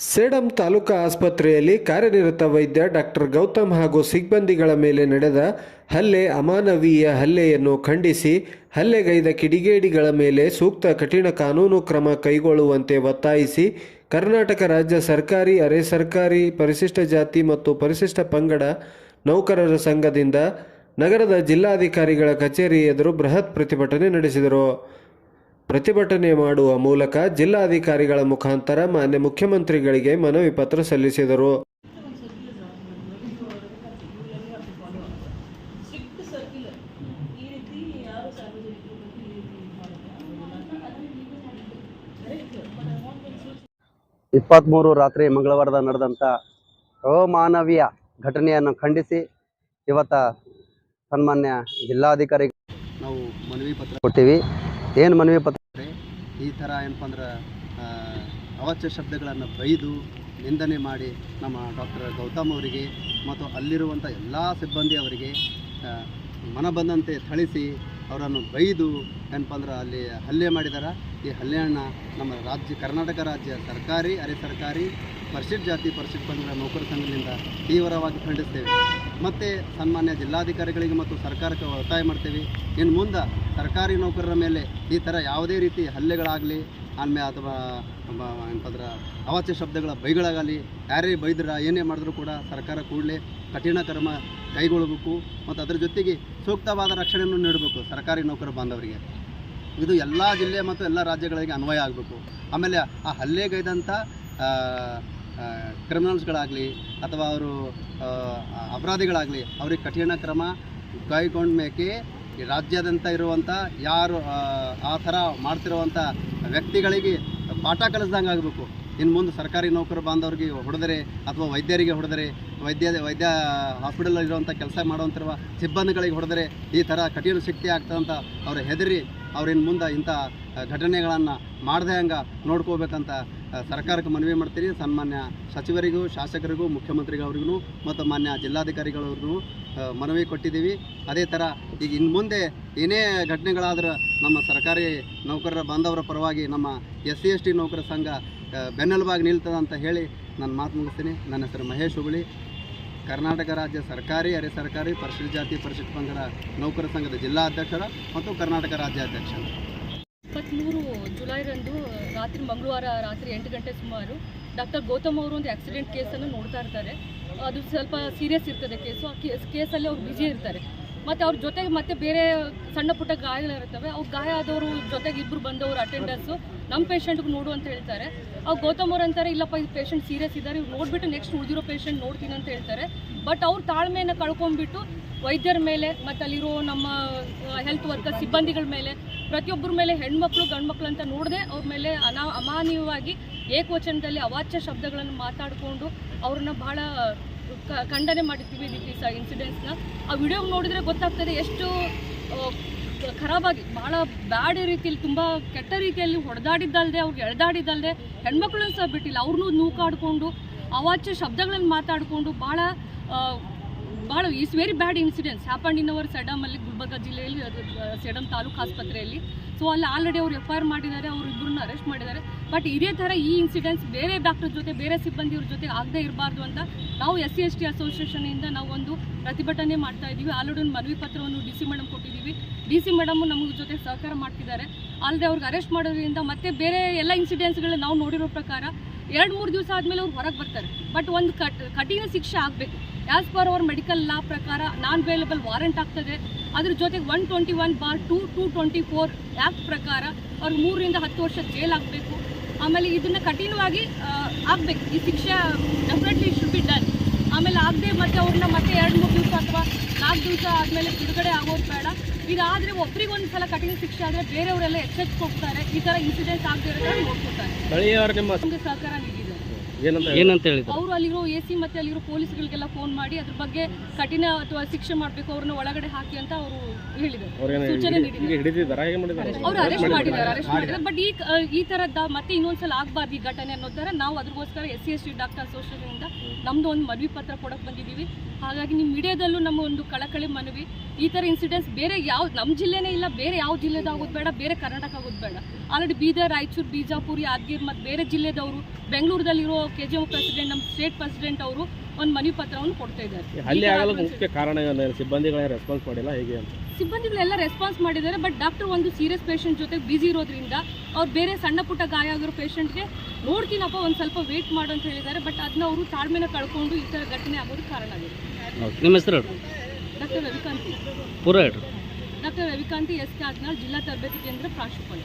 ಸೇಡಂ ತಾಲೂಕಾ ಆಸ್ಪತ್ರೆಯಲ್ಲಿ ಕಾರ್ಯನಿರತ ವೈದ್ಯ ಡಾಕ್ಟರ್ ಗೌತಮ್ ಹಾಗೂ ಸಿಬ್ಬಂದಿಗಳ ಮೇಲೆ ನಡೆದ ಹಲ್ಲೆ ಅಮಾನವೀಯ ಹಲ್ಲೆಯನ್ನು ಖಂಡಿಸಿ ಹಲ್ಲೆಗೈದ ಕಿಡಿಗೇಡಿಗಳ ಮೇಲೆ ಸೂಕ್ತ ಕಠಿಣ ಕಾನೂನು ಕ್ರಮ ಕೈಗೊಳ್ಳುವಂತೆ ಒತ್ತಾಯಿಸಿ ಕರ್ನಾಟಕ ರಾಜ್ಯ ಸರ್ಕಾರಿ, ಅರೆ ಸರ್ಕಾರಿ, ಪರಿಶಿಷ್ಟ ಜಾತಿ ಮತ್ತು ಪರಿಶಿಷ್ಟ ಪಂಗಡ ನೌಕರರ ಸಂಘದಿಂದ ನಗರದ ಜಿಲ್ಲಾಧಿಕಾರಿಗಳ ಕಚೇರಿ ಎದುರು ಬೃಹತ್ ಪ್ರತಿಭಟನೆ ನಡೆಸಿದರು. ಪ್ರತಿಭಟನೆ ಮಾಡುವ ಮೂಲಕ ಜಿಲ್ಲಾಧಿಕಾರಿಗಳ ಮುಖಾಂತರ ಮಾನ್ಯ ಮುಖ್ಯಮಂತ್ರಿಗಳಿಗೆ ಮನವಿ ಪತ್ರ ಸಲ್ಲಿಸಿದರು. ಇಪ್ಪತ್ಮೂರು ರಾತ್ರಿ ಮಂಗಳವಾರದ ನಡೆದಂಥ ಅಮಾನವೀಯ ಘಟನೆಯನ್ನು ಖಂಡಿಸಿ ಇವತ್ತ ಸನ್ಮಾನ್ಯ ಜಿಲ್ಲಾಧಿಕಾರಿ ನಾವು ಮನವಿ ಪತ್ರ ಕೊಟ್ಟಿವಿ ಏನು ಮನವಿ ಪತ್ರ? ಈ ಥರ ಏನಪ್ಪ ಅಂದ್ರೆ ಅವಾಚ್ಯ ಶಬ್ದಗಳನ್ನು ಬೈದು ನಿಂದನೆ ಮಾಡಿ ನಮ್ಮ ಡಾಕ್ಟರ್ ಗೌತಮ್ ಅವರಿಗೆ ಮತ್ತು ಅಲ್ಲಿರುವಂಥ ಎಲ್ಲ ಸಿಬ್ಬಂದಿ ಅವರಿಗೆ ಮನ ಬಂದಂತೆ ಥಳಿಸಿ ಅವರನ್ನು ಬೈದು ಏನಪ್ಪ ಅಂದ್ರೆ ಅಲ್ಲಿ ಹಲ್ಲೆ ಮಾಡಿದ್ದಾರೆ ಈ ಹಲ್ಲೆಯನ್ನು ನಮ್ಮ ರಾಜ್ಯ, ಕರ್ನಾಟಕ ರಾಜ್ಯ ಸರ್ಕಾರಿ, ಅರೆ ಸರ್ಕಾರಿ ಪರಿಶಿಷ್ಟ ಜಾತಿ ಪರಿಶಿಷ್ಟ ಪಂಗಡ ನೌಕರ ಸಂಘದಿಂದ ತೀವ್ರವಾಗಿ ಖಂಡಿಸ್ತೇವೆ. ಮತ್ತು ಸನ್ಮಾನ್ಯ ಜಿಲ್ಲಾಧಿಕಾರಿಗಳಿಗೆ ಮತ್ತು ಸರ್ಕಾರಕ್ಕೆ ಒತ್ತಾಯ ಮಾಡ್ತೇವೆ. ಇನ್ನು ಮುಂದೆ ಸರ್ಕಾರಿ ನೌಕರರ ಮೇಲೆ ಈ ಥರ ಯಾವುದೇ ರೀತಿ ಹಲ್ಲೆಗಳಾಗಲಿ ಆಮೇಲೆ ಅಥವಾ ಬ- ಏನಪ್ಪ ಅಂದ್ರೆ ಅವಾಚ್ಯ ಶಬ್ದಗಳ ಬೈಗಳಾಗಲಿ, ಯಾರೇ ಬೈದ್ರ, ಏನೇ ಮಾಡಿದ್ರು ಕೂಡ ಸರ್ಕಾರ ಕೂಡಲೇ ಕಠಿಣ ಕ್ರಮ ಕೈಗೊಳ್ಳಬೇಕು ಮತ್ತು ಅದರ ಜೊತೆಗೆ ಸೂಕ್ತವಾದ ರಕ್ಷಣೆಯನ್ನು ನೀಡಬೇಕು ಸರ್ಕಾರಿ ನೌಕರ ಬಾಂಧವರಿಗೆ. ಇದು ಎಲ್ಲ ಜಿಲ್ಲೆ ಮತ್ತು ಎಲ್ಲ ರಾಜ್ಯಗಳಿಗೆ ಅನ್ವಯ ಆಗಬೇಕು. ಆಮೇಲೆ ಆ ಹಲ್ಲೆಗೈದಂಥ ಕ್ರಿಮಿನಲ್ಸ್ಗಳಾಗಲಿ ಅಥವಾ ಅವರು ಅಪರಾಧಿಗಳಾಗಲಿ ಅವ್ರಿಗೆ ಕಠಿಣ ಕ್ರಮ ಕೈಗೊಂಡ ಮೇಕೆ ಈ ರಾಜ್ಯಾದ್ಯಂತ ಇರುವಂಥ ಯಾರು ಆ, ಥರ ಮಾಡ್ತಿರುವಂಥ ವ್ಯಕ್ತಿಗಳಿಗೆ ಪಾಠ ಕಲಿಸ್ದಂಗೆ ಆಗಬೇಕು. ಇನ್ನು ಮುಂದೆ ಸರ್ಕಾರಿ ನೌಕರ ಬಾಂಧವ್ರಿಗೆ ಹೊಡೆದರೆ ಅಥವಾ ವೈದ್ಯರಿಗೆ ಹೊಡೆದರೆ ವೈದ್ಯ ವೈದ್ಯ ಹಾಸ್ಪಿಟಲ್ ಇರುವಂಥ ಕೆಲಸ ಮಾಡುವಂಥಿರುವ ಸಿಬ್ಬಂದಿಗಳಿಗೆ ಹೊಡೆದರೆ ಈ ಥರ ಕಠಿಣ ಶಕ್ತಿ ಆಗ್ತದಂತ ಅವರು ಹೆದರಿ ಅವ್ರಿನ್ ಮುಂದೆ ಇಂಥ ಘಟನೆಗಳನ್ನು ಮಾಡದೆ ಹಂಗೆ ನೋಡ್ಕೋಬೇಕಂತ ಸರ್ಕಾರಕ್ಕೆ ಮನವಿ ಮಾಡ್ತೀನಿ. ಸನ್ಮಾನ್ಯ ಸಚಿವರಿಗೂ, ಶಾಸಕರಿಗೂ ಮುಖ್ಯಮಂತ್ರಿಗಳವ್ರಿಗೂ ಮತ್ತು ಮಾನ್ಯ ಜಿಲ್ಲಾಧಿಕಾರಿಗಳವ್ರಿಗೂ ಮನವಿ ಕೊಟ್ಟಿದ್ದೀವಿ. ಅದೇ ಥರ ಈಗ ಇನ್ನು ಮುಂದೆ ಏನೇ ಘಟನೆಗಳಾದ್ರೆ ನಮ್ಮ ಸರ್ಕಾರಿ ನೌಕರರ ಬಾಂಧವರ ಪರವಾಗಿ ನಮ್ಮ ಎಸ್ ಸಿ ಎಸ್ ಟಿ ನೌಕರ ಸಂಘ ಬೆನ್ನೆಲುಬಾಗಿ ನಿಲ್ತದೆ ಅಂತ ಹೇಳಿ ನನ್ನ ಮಾತು ಮುಗಿಸ್ತೀನಿ. ನನ್ನ ಹೆಸರು ಮಹೇಶ್ ಹುಬಳಿ. ಕರ್ನಾಟಕ ರಾಜ್ಯ ಸರ್ಕಾರಿ, ಅರೆ ಸರ್ಕಾರಿ ಪರಿಶಿಷ್ಟ ಜಾತಿ ಪರಿಶಿಷ್ಟ ಪಂಗಡ ನೌಕರ ಸಂಘದ ಜಿಲ್ಲಾ ಅಧ್ಯಕ್ಷರ ಮತ್ತು ಕರ್ನಾಟಕ ರಾಜ್ಯಾಧ್ಯಕ್ಷರು. ಇಪ್ಪತ್ತ್ಮೂರು ಜುಲೈರಂದು ರಾತ್ರಿ ಮಂಗಳವಾರ ರಾತ್ರಿ ಎಂಟು ಗಂಟೆ ಸುಮಾರು ಡಾಕ್ಟರ್ ಗೌತಮ್ ಅವರು ಒಂದು ಆಕ್ಸಿಡೆಂಟ್ ಕೇಸನ್ನು ನೋಡ್ತಾ ಇರ್ತಾರೆ. ಅದು ಸ್ವಲ್ಪ ಸೀರಿಯಸ್ ಇರ್ತದೆ ಕೇಸು. ಆ ಕೇಸ್ ಕೇಸಲ್ಲಿ ಅವ್ರು ಬಿಜಿ ಇರ್ತಾರೆ. ಮತ್ತು ಅವ್ರ ಜೊತೆಗೆ ಮತ್ತೆ ಬೇರೆ ಸಣ್ಣ ಪುಟ್ಟ ಗಾಯಗಳಿರ್ತವೆ ಅವ್ರು ಗಾಯ ಆದವರು ಜೊತೆಗೆ ಇಬ್ಬರು ಬಂದವರು ಅಟೆಂಡರ್ಸು ನಮ್ಮ ಪೇಷಂಟ್ಗೆ ನೋಡು ಅಂತ ಹೇಳ್ತಾರೆ. ಅವ್ರು ಗೌತಮ್ ಅವ್ರು ಅಂತಾರೆ, ಇಲ್ಲಪ್ಪ, ಈ ಪೇಷಂಟ್ ಸೀರಿಯಸ್ ಇದ್ದಾರೆ ಇವ್ರು ನೋಡಿಬಿಟ್ಟು ನೆಕ್ಸ್ಟ್ ಉಳಿದಿರೋ ಪೇಷಂಟ್ ನೋಡ್ತೀನಿ ಅಂತ ಹೇಳ್ತಾರೆ. ಬಟ್ ಅವ್ರ ತಾಳ್ಮೆಯನ್ನು ಕಳ್ಕೊಂಡ್ಬಿಟ್ಟು ವೈದ್ಯರ ಮೇಲೆ, ಮತ್ತು ಅಲ್ಲಿರೋ ನಮ್ಮ ಹೆಲ್ತ್ ವರ್ಕರ್ ಸಿಬ್ಬಂದಿಗಳ ಮೇಲೆ ಪ್ರತಿಯೊಬ್ಬರ ಮೇಲೆ ಹೆಣ್ಮಕ್ಳು, ಗಂಡ್ಮಕ್ಳು ಅಂತ ನೋಡದೆ ಅವ್ರ ಮೇಲೆ ಅನಾ, ಅಮಾನೀಯವಾಗಿ ಏಕವಚನದಲ್ಲಿ ಅವಾಚ್ಯ ಶಬ್ದಗಳನ್ನು ಮಾತಾಡಿಕೊಂಡು ಅವ್ರನ್ನ ಬಹಳ ಖಂಡನೆ ಮಾಡಿರ್ತೀವಿ ದಿಸ್ ಇನ್ಸಿಡೆಂಟ್ಸ್ನ ಆ ವಿಡಿಯೋ ನೋಡಿದರೆ ಗೊತ್ತಾಗ್ತದೆ ಎಷ್ಟು ಖರಾಬಾಗಿ ಭಾಳ ಬ್ಯಾಡ್ ರೀತಿಯಲ್ಲಿ, ತುಂಬ ಕೆಟ್ಟ ರೀತಿಯಲ್ಲಿ ಹೊಡೆದಾಡಿದ್ದಲ್ಲದೆ ಅವ್ರಿಗೆ ಎಳೆದಾಡಿದ್ದಲ್ಲದೆ ಹೆಣ್ಮಕ್ಳನ್ನ ಸಹ ಬಿಟ್ಟಿಲ್ಲ. ಅವ್ರನ್ನೂ ನೂಕಾಡಿಕೊಂಡು, ಅವಾಚ್ಯ ಶಬ್ದಗಳನ್ನು ಮಾತಾಡಿಕೊಂಡು ಭಾಳ ಭಾಳ is very bad incidents happened in our ಸೆಡಮಲ್ಲಿ Gulbarga ಜಿಲ್ಲೆಯಲ್ಲಿ ಸೆಡಮ್ ತಾಲೂಕು ಆಸ್ಪತ್ರೆಯಲ್ಲಿ. ಸೊ ಅಲ್ಲಿ ಆಲ್ರೆಡಿ ಅವ್ರು ಎಫ್ ಐ ಆರ್ ಮಾಡಿದ್ದಾರೆ, ಅವ್ರು ಇಬ್ಬರನ್ನ ಅರೆಸ್ಟ್ ಮಾಡಿದ್ದಾರೆ. ಬಟ್ ಇದೇ ಥರ ಈ ಇನ್ಸಿಡೆಂಟ್ಸ್ ಬೇರೆ ಡಾಕ್ಟರ್ ಜೊತೆ, ಬೇರೆ ಸಿಬ್ಬಂದಿಯವ್ರ ಜೊತೆ ಆಗದೇ ಇರಬಾರ್ದು ಅಂತ ನಾವು ಎಸ್ ಸಿ, ಎಸ್ ಟಿ ಅಸೋಸಿಯೇಷನಿಂದ ನಾವು ಒಂದು ಪ್ರತಿಭಟನೆ ಮಾಡ್ತಾ ಇದ್ದೀವಿ. ಆಲ್ರೆಡಿ ಒಂದು ಮನವಿ ಪತ್ರವನ್ನು ಡಿ ಸಿ ಮೇಡಮ್ ಕೊಟ್ಟಿದ್ದೀವಿ. ಡಿ ಸಿ ಮೇಡಮ್ ನಮ್ಮ ಜೊತೆ ಸಹಕಾರ ಮಾಡ್ತಿದ್ದಾರೆ. ಅಲ್ಲದೆ ಅವ್ರಿಗೆ ಅರೆಸ್ಟ್ ಮಾಡೋದ್ರಿಂದ ಮತ್ತೆ ಬೇರೆ ಎಲ್ಲ ಇನ್ಸಿಡೆಂಟ್ಸ್ಗಳು ನಾವು ನೋಡಿರೋ ಪ್ರಕಾರ ಎರಡು, ಮೂರು ದಿವಸ ಆದಮೇಲೆ ಅವ್ರು ಹೊರಗೆ ಬರ್ತಾರೆ. ಬಟ್ ಒಂದು ಕಠಿಣ ಶಿಕ್ಷೆ ಆಗಬೇಕು. As per our medical law ಪ್ರಕಾರ ನಾನ್ ಅವೈಲೇಬಲ್ ವಾರೆಂಟ್ ಆಗ್ತದೆ. ಅದ್ರ ಜೊತೆಗೆ one twenty one bar two to twenty four act ಪ್ರಕಾರ ಅವ್ರು ಮೂರರಿಂದ ಹತ್ತು ವರ್ಷ ಜೈಲ್ ಆಗಬೇಕು. ಆಮೇಲೆ ಇದನ್ನ ಕಠಿಣವಾಗಿ ಆಗಬೇಕು. ಈ ಶಿಕ್ಷೆ ಡೆಫಿನೆಟ್ಲಿ ಶುಡ್ ಬಿ ಡನ್ ಆಮೇಲೆ ಆಗದೆ ಮತ್ತೆ ಅವ್ರನ್ನ ಮತ್ತೆ ಎರಡು ಮೂರು ದಿವಸ ಅಥವಾ ನಾಲ್ಕು ದಿವಸ ಆದಮೇಲೆ ಬಿಡುಗಡೆ ಆಗೋದು ಬೇಡ. ಇದಾದರೆ ಒಬ್ರಿಗೆ ಒಂದು ಸಲ ಕಠಿಣ ಶಿಕ್ಷೆ ಆದರೆ ಬೇರೆಯವರೆಲ್ಲ ಹೋಗ್ತಾರೆ ಈ ಥರ ಇನ್ಸಿಡೆಂಟ್ಸ್ ಆಗದೆ ಇರೋದನ್ನ ನೋಡ್ಕೊತಾರೆ ಸಹಕಾರ ನೀಡಿದ್ದಾರೆ ಏನಂತ ಏನಂತ ಹೇಳಿದ್ರು? ಅವರು ಅಲ್ಲಿರೋ ಎ ಸಿ ಮತ್ತೆ ಅಲ್ಲಿರೋ ಪೊಲೀಸ್ಗಳಿಗೆಲ್ಲ ಫೋನ್ ಮಾಡಿ ಅದ್ರ ಬಗ್ಗೆ ಕಠಿಣ ಅಥವಾ ಶಿಕ್ಷೆ ಮಾಡಬೇಕು ಅವ್ರನ್ನ ಒಳಗಡೆ ಹಾಕಿ ಅಂತ ಅವರು ಹೇಳಿದ್ರು ಸೂಚನೆ ನೀಡಿದ್ದಾರೆ. ಅವ್ರು ಅರೆಸ್ಟ್ ಮಾಡಿದ್ದಾರೆ. ಅರೆಸ್ಟ್ ಮಾಡಿದ್ದಾರೆ. ಬಟ್ ಈ ಈ ತರದ ಮತ್ತೆ ಇನ್ನೊಂದ್ಸಲ ಆಗ್ಬಾರ್ದು ಈ ಘಟನೆ ಅನ್ನೋ ಥರ ನಾವು ಅದ್ರಗೋಸ್ಕರ S C S T doctor ಅಸೋಸಿಯೇಷನಿಂದ ನಮ್ದು ಒಂದು ಮನವಿ ಪತ್ರ ಕೊಡಕ್ ಬಂದಿದ್ದೀವಿ. ಹಾಗಾಗಿ ನಿಮ್ಮ ಮೀಡಿಯಾದಲ್ಲೂ ನಮ್ಮ ಒಂದು ಕಳಕಳಿ ಮನವಿ. ಈ ತರ ಇನ್ಸಿಡೆಂಟ್ಸ್ ಬೇರೆ ಯಾವ ನಮ್ಮ ಜಿಲ್ಲೆನೇ ಇಲ್ಲ ಬೇರೆ ಯಾವ ಜಿಲ್ಲೆದಾಗೋದ್ ಆಗೋದು ಬೇಡ ಬೇರೆ ಕರ್ನಾಟಕ ಆಗೋದು ಬೇಡ. ಆಲ್ರೆಡಿ ಬೀದರ್ ರಾಯಚೂರು ಬಿಜಾಪುರ ಯಾದಗಿರಿ ಮತ್ತು ಬೇರೆ ಜಿಲ್ಲೆದವರು ಬೆಂಗಳೂರದಲ್ಲಿರೋ ಕೆ ಜಿ ಎಂ ಪ್ರೆಸಿಡೆಂಟ್ ನಮ್ಮ ಸ್ಟೇಟ್ ಪ್ರೆಸಿಡೆಂಟ್ ಅವರು ಒಂದು ಮನವಿ ಪತ್ರವನ್ನು ಕೊಡ್ತಾ ಇದ್ದಾರೆ. ಅಲ್ಲಿ ಹಲ್ಲೆ ಆಗಲು ಮುಖ್ಯ ಕಾರಣ ಏನು ಸಿಬ್ಬಂದಿಗಳೇ ರೆಸ್ಪಾನ್ಸ್ ಮಾಡಿಲ್ಲ ಹೇಗೆ ಅಂತ. ಸಿಬ್ಬಂದಿಗಳೆಲ್ಲ ರೆಸ್ಪಾನ್ಸ್ ಮಾಡಿದ್ದಾರೆ ಬಟ್ ಡಾಕ್ಟರ್ ಒಂದು ಸೀರಿಯಸ್ ಪೇಷಂಟ್ ಜೊತೆ ಬ್ಯುಸಿ ಇರೋದ್ರಿಂದ ಅವ್ರು ಬೇರೆ ಸಣ್ಣ ಪುಟ್ಟ ಗಾಯ ಆಗಿರೋ ಪೇಷಂಟ್ಗೆ ನೋಡ್ತೀನಪ್ಪ ಒಂದು ಸ್ವಲ್ಪ ವೇಟ್ ಮಾಡು ಅಂತ ಹೇಳಿದ್ದಾರೆ ಬಟ್ ಅದನ್ನ ಅವರು ತಾಳ್ಮೆನ ಕಳ್ಕೊಂಡು ಈ ಥರ ಘಟನೆ ಆಗೋದು ಕಾರಣ ಆಗಿದೆ. ನಿಮ್ಮ ಹೆಸರು ಡಾಕ್ಟರ್ ರವಿಕಾಂತಿ. ಪೂರ ಡಾಕ್ಟರ್ ರವಿಕಾಂತಿ ಎಸ್ ಕೆ ಆಗ್ನಾಳ್ ಜಿಲ್ಲಾ ತರಬೇತಿ ಕೇಂದ್ರ ಪ್ರಾಂಶುಪಾಲ